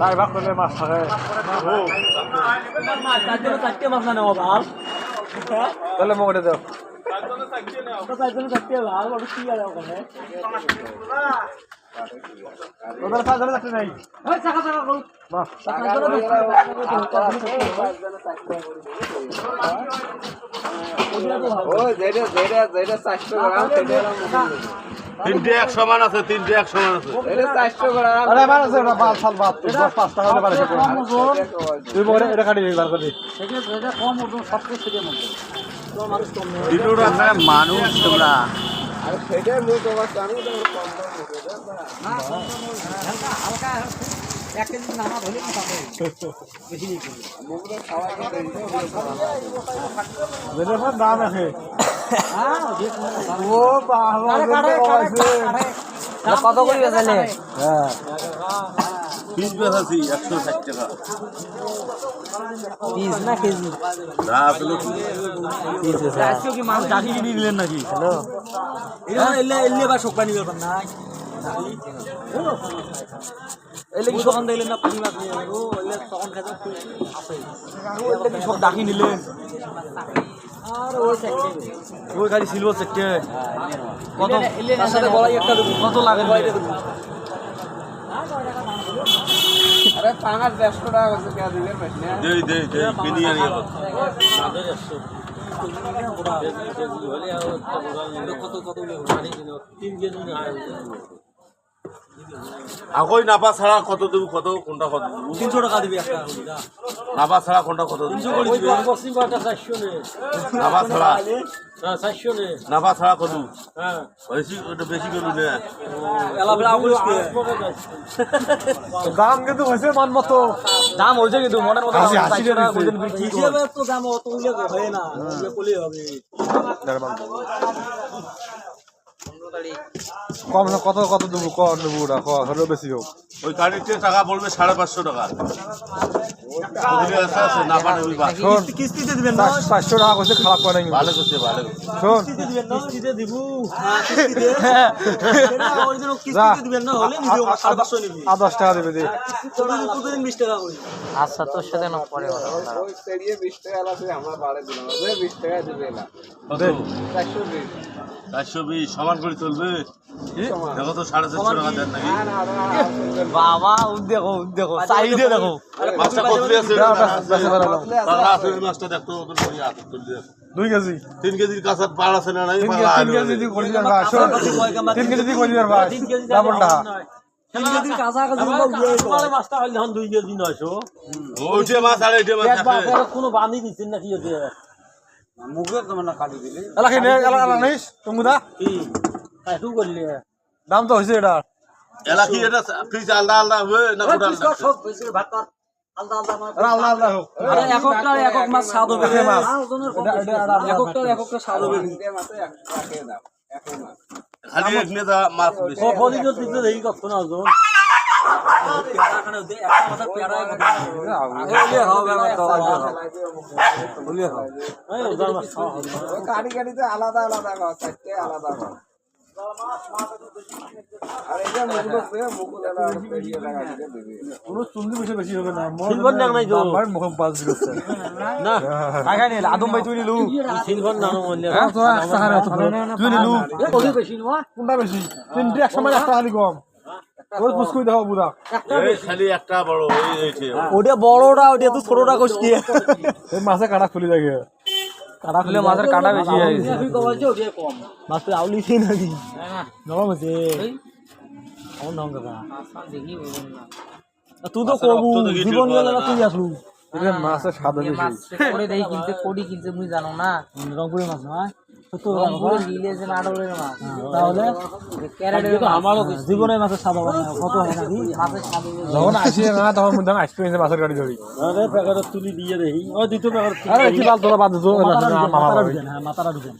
তাই ভাগ করলে মাছ থাকে চারটে মাছ না নেওয়া ভালো তাহলে মোক ওটা দাও চারজনে চারটে ভালো কি আর তিনটে এক সমান আছে। তিনটে এক সমান আছে এটা কাটি বার করে মানুষ তোমরা। আর সেটাই মুখ তোমার আমি তোমার কম দাম হালকা এক কেজি নামা ধরে না তাতে বেশি নেই মুখটা খাওয়া খেতে দাম আছে। হ্যাঁ ও বাবা কত করে বেচালে হ্যাঁ। পিস বেচাছি একশো ষাট টাকা। পিস না কেজি? যা আসলে আজকে কি মাছ ডাকি কিনে নিলেন নাকি? হ্যালো? এলে এলে বা শোকপানি ব্যাপার নাই এলে কি সকান দিলেন না? পুরি মাছ নিয়ে ও এলে তখন খেতে এলে কি সব নিলেন? ওই সিলভার কত? দেবো কত লাগে আরে পাঙাশ দেড়শো টাকা করছে কে দিবে দেই দেই দেই কিনি আনি কত কত তিন কেজি আকই নাপা ছাড়া কত দেবো কত কোনটা কত তিনশো টাকা দিবি একটা নাপা ছাড়া কোনটা কত নে। নাপা ছাড়া? হ্যাঁ চারশো ছাড়া কত? হ্যাঁ। বেশি বেশি করু না। দাম কিন্তু হয়েছে মান মতো। দাম হয়েছে কিন্তু মনের মতো দাম। অত হয় না। হবে। কম না কত কত দেবো ক দেবো ক বেশি হোক। ওই গাড়িতে টাকা পড়বে সাড়ে পাঁচশো টাকা। শোন কিস্তিতে দিবেন না? করছে খারাপ করে ভালো করছে ভালো শোন। কিস্তিতে দিব। আর দশ টাকা দেবে আচ্ছা তোর সাথে না পরে বিশ টাকা আছে আমরা বাড়ে দিলাম। বিশ টাকা দিবে না। কত? দে। চারশো বিশ। চারশো বিশ সমান করে চলবে? দেখো তো সাড়ে চারশো টাকা দেন নাকি। বাবা দেখো দেখো চাহিদা দেখো। মাছটা আছে? মাছটা দুই কেজি। তিন কেজির কাঁচার পাড় আছে না নাই? তিন কেজি করে তিন কেজি করে তিন কেজি দুই কেজি নয়শো। মাছ মাছ কোনো দিচ্ছেন নাকি মুখে তোমার না কাটি দিলে। তুমি দা কি একটু করলে? দাম তো হয়েছে এটা এলা কি এটা? আলাদা আলাদা হবে না গোটা আলাদা আলাদা আদম ভাই তুই নিলু তুই নিলু কোনটা বেশি? তিনটে একটা খালি কম। ওই পুষ্কুই দেখো বুড়া এই খালি একটা বড় এই এইটে ওটা বড়টা ওটা তো ছোটটা এই মাছে কাটা খুলি দেখে কাটা খুলে মাছের কাটা বেশি হয়ে গেছে। মাছ তো আউলি সেই নরম হয়েছে। আমার তুই তো মাছের কবু রক্ত জীবন টের তুই আসলু। মাছের স্বাদ বেশি। মাছ করে দেখি কিনতে কোডি কিনতে মুই জানো না। রংপুরের মাছ নয় তাহলে? জীবনের মাছের স্বাদ হবে না কত হয় নাকি যখন আসি না তখন মধ্যে আসতে মাছের গাড়ি ধরি। আরে প্যাকেট তুলি দিয়ে দেখি। ওই দ্বিতীয় প্যাকেট আরে কি বাদ দিছো মাথাটা ঢুকেন হ্যাঁ মাথাটা ঢুকেন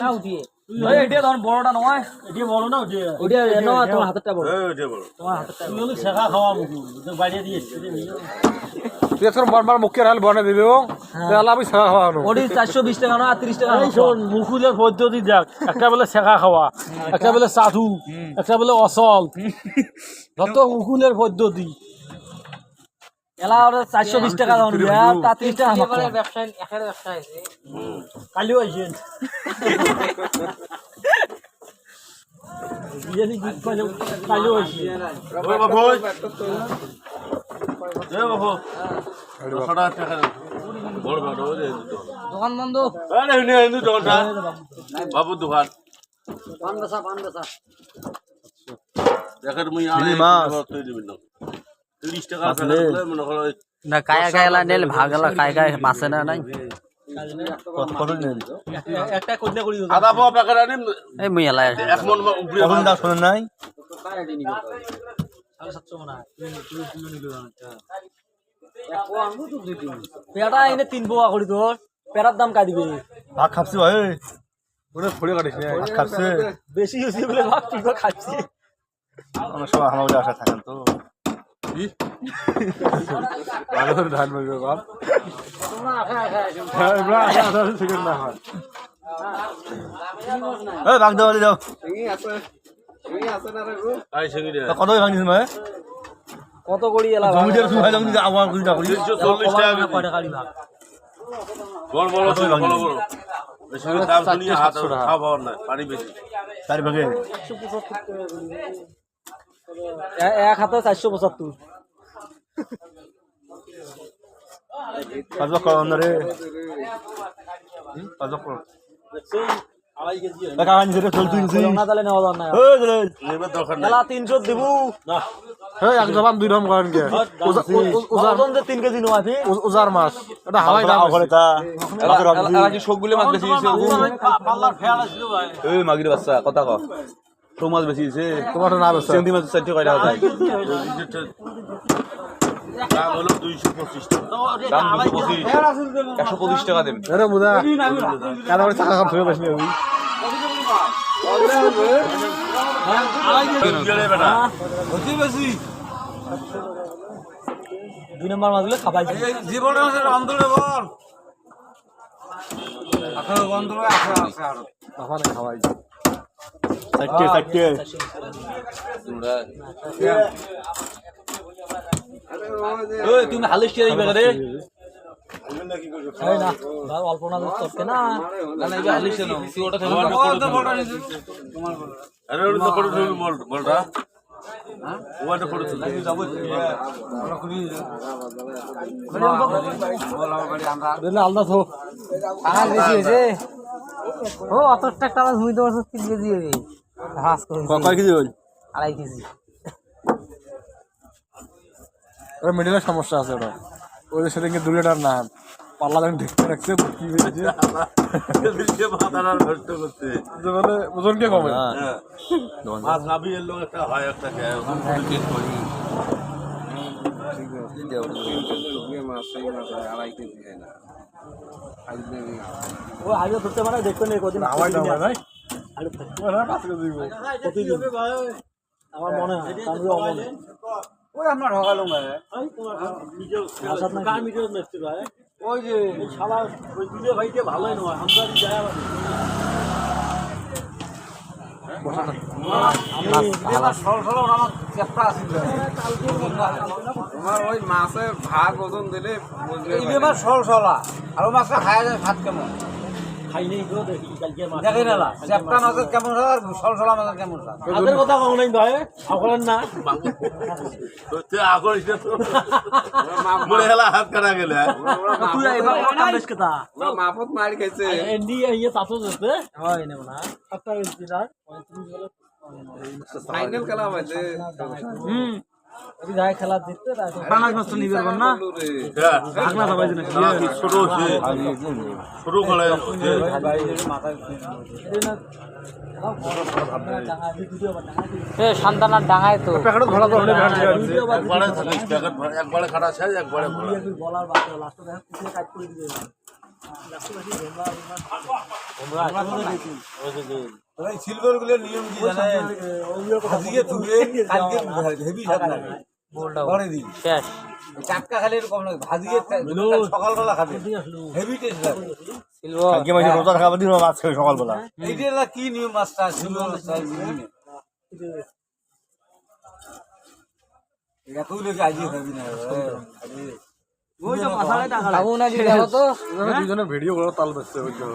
না উঠিয়ে। এই এটা ধর বড়টা নয় এটি বড় না ওটি ওটা ন তোমার হাতেরটা বড় ওইটা বড় তোমার হাতেরটা তুমি হলো শেখা খাওয়া মুখি বাইরে দিয়ে তুই এখন বারবার মুখে হাল বনে দিবি তাহলে আমি শেখা খাওয়ানো ওটি চারশো বিশ টাকা না তিরিশ টাকা শোন মুখুলের পদ্ধতি দেখ একটা বেলে শেখা খাওয়া একটা বেলে সাধু একটা বেলে অসল যত মুকুলের পদ্ধতি এলা চারশো বিশ টাকা দাম নিবে তা তিরিশ টাকা আমার ব্যবসায় একের ব্যবসা আছে কালিও আইসেন বিরিয়ানি দুধ কালিও আইসেন বাবু। বাবু। দোকান। বন্ধ বাবুর দোকান দেখেন মুই আনে তুই দিবি না মনে কায়া কায়লা নেল ভাগলা কায় কায় মাছে না নাই? মন নাই? পেয়াটা এনে তিন পোয়া করি তোর পেয়ারার দাম কাই দিবে। ভাত খাবছি ভাই ওরে ফড়ে কাটিস না ভাত বেশি হয়েছে বলে তুই তো খাচ্ছি অনেক সময় আমার আসা থাকেন তো। ভালো করে ধান মারবে বাপ। হ্যাঁ আসা সেকেন্ড না হয়। এই দাও দাও কত করি এলা আবার করি না করি টাকা ভাগ বেশি দাম হাত খাওয়া না পানি বেশি। চারি ভাগে এ- এক হাতে চারশো পঁচাত্তর। পাঁচ পাঁচ তিনশো দিবু। এক জবান দুই রকম করেন কে তিন কেজি উজার মাছ। এটা হাওয়াই দাম তা মাছ বেশি এই মাগির বাচ্চা কথা কও তো মাছ বেশি দিছে তোমার না বেশ সেন্টি মাছ চারটে কয়টা হয় দাম হলো দুইশো পঁচিশ টাকা। দাম দুশো পঁচিশ। একশো পঁচিশ টাকা দেবেন আরে মুদা। কেন করে টাকা খাম ফেরত আসলে আমি দুই নম্বর মাছগুলো খাবাই খাওয়াই চারটে চারটে ওই তুমি হালিশ কে দিবে রে? অল্প না চটকে না। হালিশ না তুই ওটা ওটা তো ফটো তুলি বল বলটা ওটা ফটো তুলি দিলে আলাদা টাকা বেশি হয়েছে। ও অত টাকা মুই তোমার তিন কেজি কয় কেজি হল আড়াই কেজি। ওর মিডিলের সমস্যা আছে ওটা। ওই যে সেদিনকে দু লিটার না পাল্লা যখন ঢেকে রাখছে কি হয়েছে কমে? হ্যাঁ। মাছ নাবি এর একটা হয় একটা থেকে টেস্ট ও আগে ধরতে মানে দেখতে নেই কদিন। হাওয়াই দাম হয় আমার মনে হয় ওই ওই যে ওই ভাইকে ভালোই নয় আমরা তোমার ওই মাছের ভাগ ওজন দিলে সল সলা আর মাছটা খাওয়া যায় ভাত কেমন? খাই নেই তো দেখি কালকে মাছ দেখে না। চ্যাপটা মাছের কেমন স্বাদ সল সলা মাছের কেমন স্বাদ আদের কথা কম নাই ভাই সকলের না। তুই আগর মনে হেলা হাত কাটা গেলে তুই এবার কাম বেশ কথা মাফত মার খাইছে। এন্ডি ইয়ে তাতো যেতে হয় না। না 35 বলে ফাইনাল খেলা হয়েছে হুম। ওই খেলা জিততে পাঁচ মাস নিবে না ভাগনা সবাই জানে ছোট হচ্ছে ছোট গলায় এ সন্তানার ডাঙায় তো আছে একবারে প্যাকেট একবারে খাটা শেষ একবারে বলার বাকি লাস্ট দেখা কাট করে দিবে সিলভারগুলোর নিয়ম কি জানেন? আজকে ধুবে কালকে হেভি স্বাদ লাগে পরে দিন। শেষ। চাটকা খালি এরকম লাগে ভাজিয়ে সকালবেলা খাবে। হেভি টেস্ট লাগে। সিলভার। রোজার খাবার দিন মাছ খাবে সকালবেলা। এইটা কি নিয়ম মাছটা সিলভার মাছটা এত লোক আজকে খাবি না। ওই তো মাথায় টাকা খাব না দিলে হবে তো? দুজনে ভিডিও করে তাল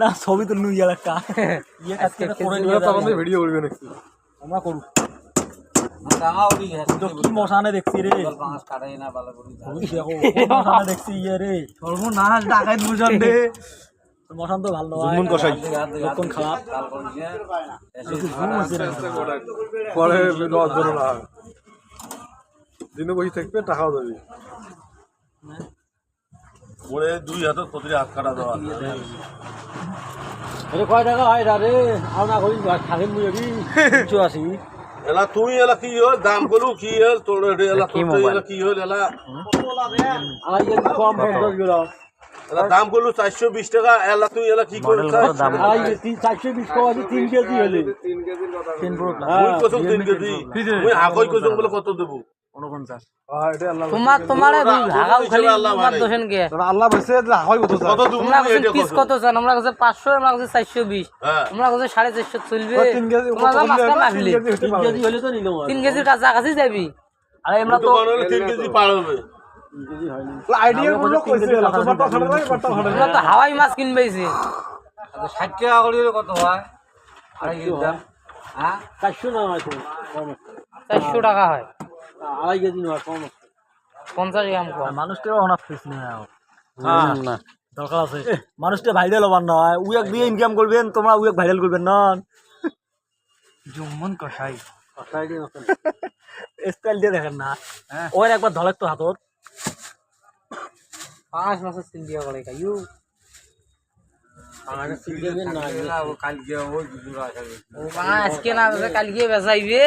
না ছবি তো নুই একটা। ভিডিও করবে নাকি? আমরা করু। টাঙা উঠি তো কি মশানে দেখছি রে? মশানে দেখছি ইয়ে রে। সর্বনাশ ডাকাই দুজন রে। মশান তো ভালো জুমুন কষাই খারাপ। পরে লস ধরো না দিনে বসে থাকবে টাকাও দেবে। ওরে দুই প্রতিটি হাত কাটা দেওয়া আরে কয় টাকা হয় রে? আর না করি থাকিম এবি কিছু আছি এলা তুই এলা কি হল? দাম করু কি হল? তোর এলা তোর এলা কি হল? এলা আর এই কম পঞ্চাশ গ্রাম এলা দাম চারশো বিশ টাকা এলা তুই এলা কি এই তিন চারশো বিশ টাকা আছে তিন কেজি হলে। তিন মুই কসম তিন কেজি মুই হাকই কসম বলে কত দেবো? তোমার তোমার ভাগাও খালি তোমার। দোষেন কে? আল্লাহ বলছে হয় কত কত তোমরা কাছে পিস কত? চান আমরা কাছে পাঁচশো আমরা কাছে চারশো বিশ। কাছে সাড়ে চারশো চলবে। তিন তোমরা যা মাছটা মাখলি তিন কেজি হলে তো নিলাম তিন কেজির কাছাকাছি যাবি। আরে আমরা তো কেজি পার হবে। হাওয়াই মাছ কিনবেছি ষাট টাকা করে কত হয়? আড়াই কেজি দাম। হ্যাঁ চারশো না আছে কম আছে। চারশো টাকা হয়। আড়াই কেজি না কম পঞ্চাশ গ্রাম কম মানুষটা অনাথ নেই না। দরকার আছে। মানুষটা ভাইরাল হবার নয় উইক দিয়ে ইনকাম করবেন তোমরা উইক ভাইরাল করবেন না। জুমন কষাই কষাই স্টাইল দিয়ে দেখেন না। ওর একবার ধলাক তো হাতত। পাঁচ মাসের তিন টাকা করে না। কালকে ওই ও আজকে না বেচা কালকে বেচাইবে।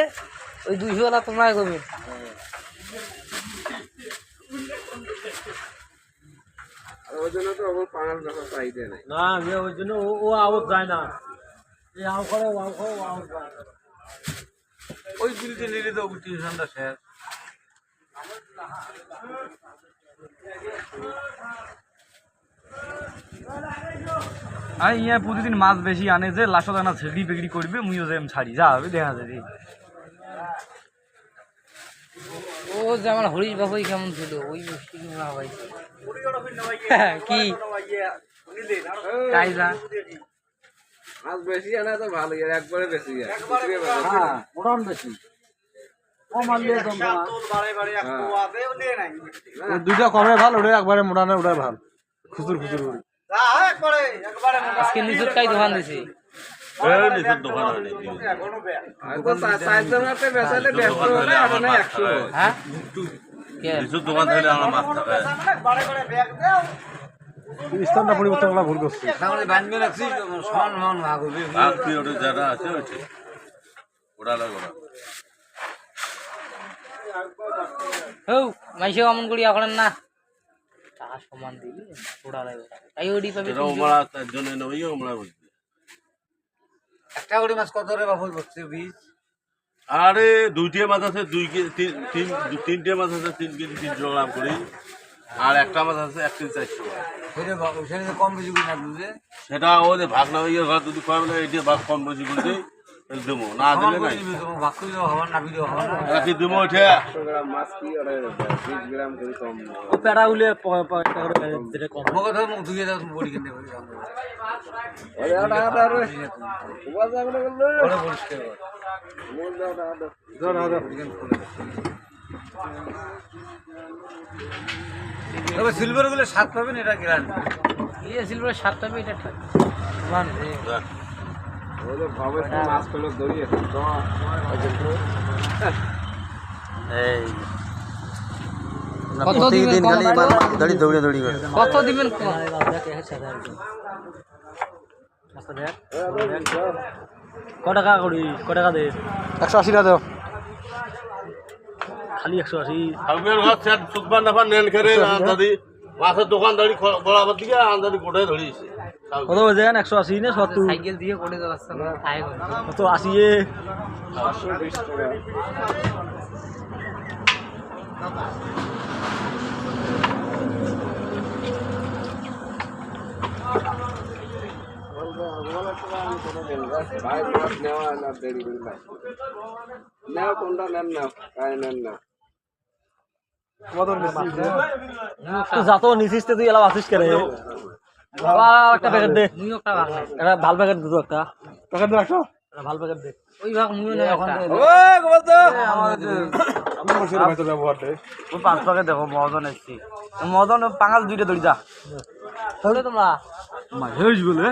ওই দুইশো বেলা তোমরাই করবে ওই জন্য না ওই ও- ও আউট যায় না। এই আউ করে ও করে যায় না। ওই নিলে তো টিউশনটা শেষ। আর ইয়া প্রতিদিন মাছ বেশি আনে যে লাস্ট দানা ছেড়ি বিক্রি করবে মুইও যে ছাড়ি যা হবে দেখা যাবে। ও যে আমার হরিশ বাবুই কেমন ছিল? ওই মিষ্টি কি কি? তাই না মাছ বেশি আনা তো ভালোই আর একবারে বেশি যায় মোটামুটি বেশি কম দুইটা কমে ভালো ওটা একবারে ওটাই ভালো। খুচুর খুচুর। করে আজকে কাই দোকান দিছি। স্থানটা পরিবর্তন করা ভুল করছে। যারা আছে ওইটি ওরা হৌ মাইসে অমন করি এখন না। সমান দিবি লাগবে তাই ওডি পাবি ওমরা তার জন্য নেই ওমরা বুঝবে একটা করে মাছ কত রে বাবুল বসছে বীজ? আরে দুইটে মাছ আছে দুই কেজি তিন তিন তিনটে মাছ আছে তিন কেজি তিনশো গ্রাম করে। আর একটা মাছ আছে এক কেজি চারশো সেটা বাবু কম বেশি করে না সেটা ওদের ভাগ না হয়ে ঘর যদি কয় বলে ভাগ কম বেশি করে দেবো না দিলে নাই। দেবো ওঠে পেড়া উলে তবে সিলভারগুলো স্বাদ পাবেন এটা গ্যারান্টি সিলভার সাত পাবি এটা ঠিক। এই। কত প্রতিদিন দিবেন খালি কম? দৌড়ে দৌড়ি করে কত দিবেন ক টাকা করি? ক টাকা দে? একশো আশি টাকা খালি একশো আশি। খেরে মাছের দোকানদারি বরাবর দিকে আন্দাদি গোটায় ধরিয়েছে কত বাজে একশো আশি না সত্তর? সাইকেল দিয়ে করে। কত আশি এ ভাই নেওয়া না দেরি করে ভাই নেও কোনটা নেন না কাই নেন না যত নিছিস তুই? এলাম আসিস কেন? একটা প্যাকেট দে। মুই একটা ভাগ নাই ভালো প্যাকেট দে তো একটা। প্যাকেট দে ভালো প্যাকেট দে। ওই ভাগ মুই না একটা পাঁচ প্যাকেট দেখো মদন এসছি। মদন পাঙাল দুইটা দড়ি যা। তাহলে তোমরা। হেজ বলে।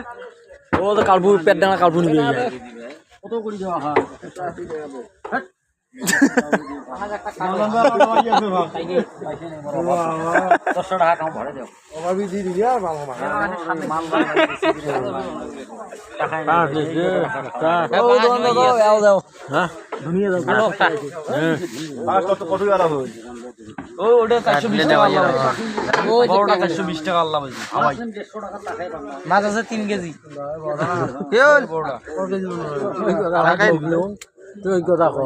ও তো কালবু পেট ডানা কালবু কত করি যাওয়া হয়। বড়টা মাছ আছে তিন কেজি তুই কথা কো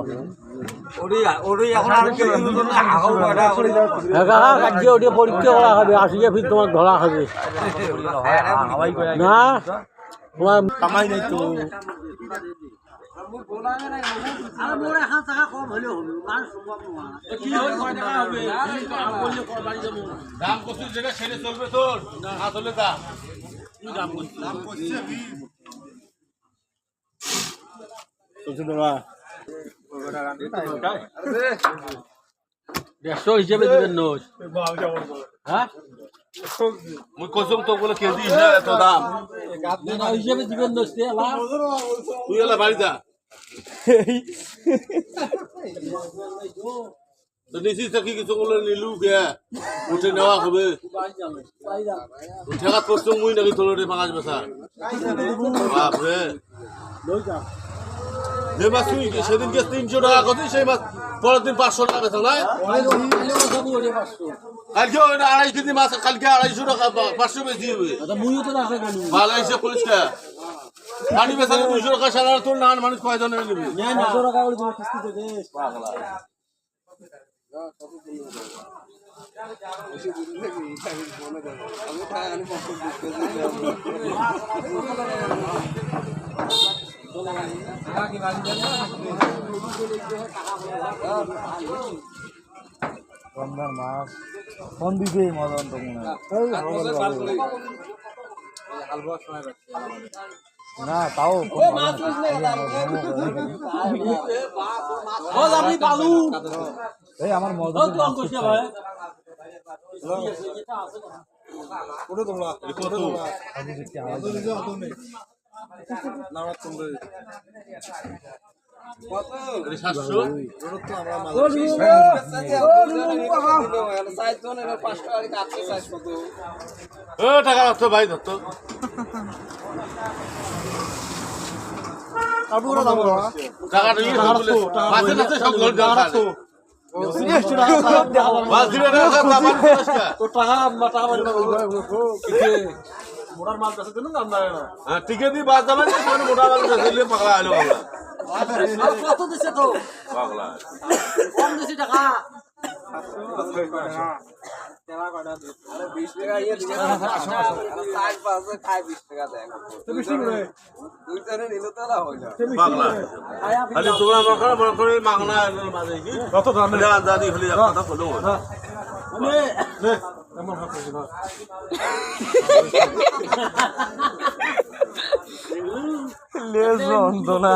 পরীক্ষা করা হবে আসিয়ে ফির তোমার ধরা হবে। না তোমার কামাই নাই তো। দাম করছিস যেটা সেটা চলবে তোর না চলে যা দেড়শো হিসেবে দিবেন নোট হ্যাঁ? মুই কসম তো বলে কেজি হিসাবে এত দাম। না, হিসেবে দিবেন নোট আলা। তুই এলা বাড়ি যা। তো নিছিস কি কিছু বলে নিলু গে। উঠে নেওয়া হবে। ঠেকাত করছ মুই নাকি তোর পাঁচ বেসা বাপরে। যে মাছ তুই সেদিনকে তিনশো টাকা করছিস সেই মাছ পরের দিন পাঁচশো টাকা বেচা নাই কালকে ওইটা আড়াই কেজি মাছ কালকে আড়াইশো টাকা পাঁচশো বেশি হবে। হিসেব করিস কে পানি বেচালে দুশো টাকা সারা তোর না মানুষ কয়জন নেবে? আমি পছন্দ করতে ফোন মদন তো মনে না তাও ও আমি পালু এই আমার মদন ও তুই টাকা রাখতো ভাই ধরতো টাকাটা খালে। মাছ দিলে না টাকা পাবো না। হ্যাঁ, টিকে দিয়ে বাদ যাবে না, কোনো মোটা মাছ বেচে পাগলা হলো পাগলা। কত তো? পাগলা। কম টাকা। মাগনা কথা বলো। লেজ যন্ত্রণা